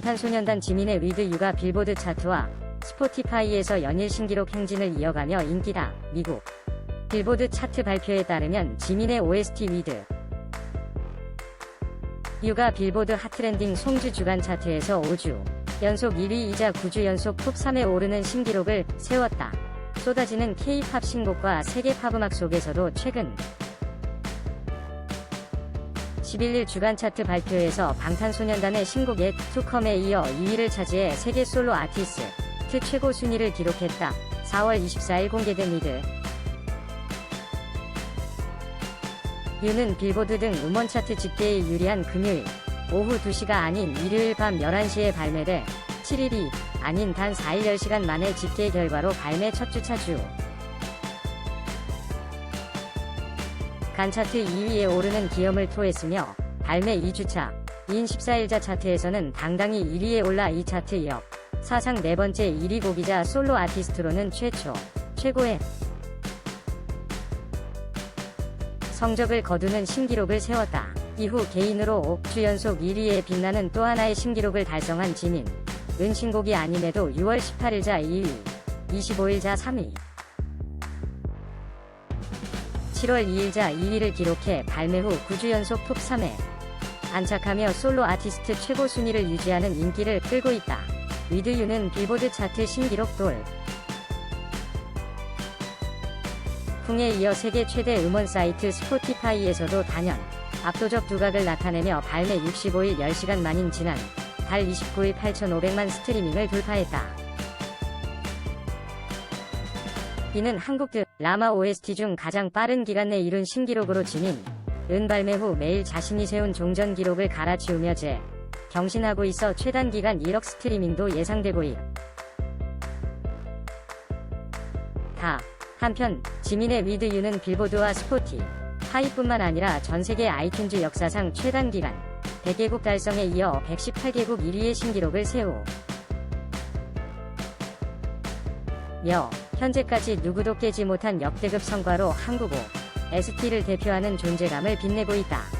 방탄소년단 지민의 위드 유가 빌보드 차트와 스포티파이에서 연일 신기록 행진을 이어가며 인기다. 미국 빌보드 차트 발표에 따르면 지민의 OST 위드 유가 빌보드 핫트렌딩 송주 주간 차트에서 5주 연속 1위이자 9주 연속 톱 3에 오르는 신기록을 세웠다. 쏟아지는 K-팝 신곡과 세계 팝음악 속에서도 최근 11일 주간 차트 발표에서 방탄소년단의 신곡 의 투컴에 이어 2위를 차지해 세계 솔로 아티스트 최고 순위를 기록했다. 4월 24일 공개된 이들 유는 빌보드 등 음원 차트 집계에 유리한 금요일 오후 2시가 아닌 일요일 밤 11시에 발매돼 7일이 아닌 단 4일 10시간 만에 집계 결과로 발매 첫 주 차 주. 간 차트 2위에 오르는 기염을 토했으며 발매 2주차 인 14일자 차트에서는 당당히 1위에 올라 이 차트 이어 사상 네 번째 1위 곡이자 솔로 아티스트로는 최초 최고의 성적을 거두는 신기록을 세웠다. 이후 개인으로 5주 연속 1위에 빛나는 또 하나의 신기록을 달성한 지민. 은 신곡이 아님에도 6월 18일자 2위, 25일자 3위, 7월 2일자 2위를 기록해 발매 후 9주 연속 톱 3에 안착하며 솔로 아티스트 최고 순위를 유지하는 인기를 끌고 있다. 위드유는 빌보드 차트 신기록 돌. 풍에 이어 세계 최대 음원 사이트 스포티파이에서도 단연 압도적 두각을 나타내며 발매 65일 10시간 만인 지난 달 29일 8,500만 스트리밍을 돌파했다. 이는 한국 드 라마 OST 중 가장 빠른 기간 내 이룬 신기록으로 지닌 은 발매 후 매일 자신이 세운 종전 기록을 갈아치우며 재 경신하고 있어 최단 기간 1억 스트리밍도 예상되고 있다. 한편 지민의 위드 유는 빌보드와 스포티 하이뿐만 아니라 전 세계 아이튠즈 역사상 최단 기간 100개국 달성에 이어 118개국 1위의 신기록을 세우 며 현재까지 누구도 깨지 못한 역대급 성과로 한국어 ST를 대표하는 존재감을 빛내고 있다.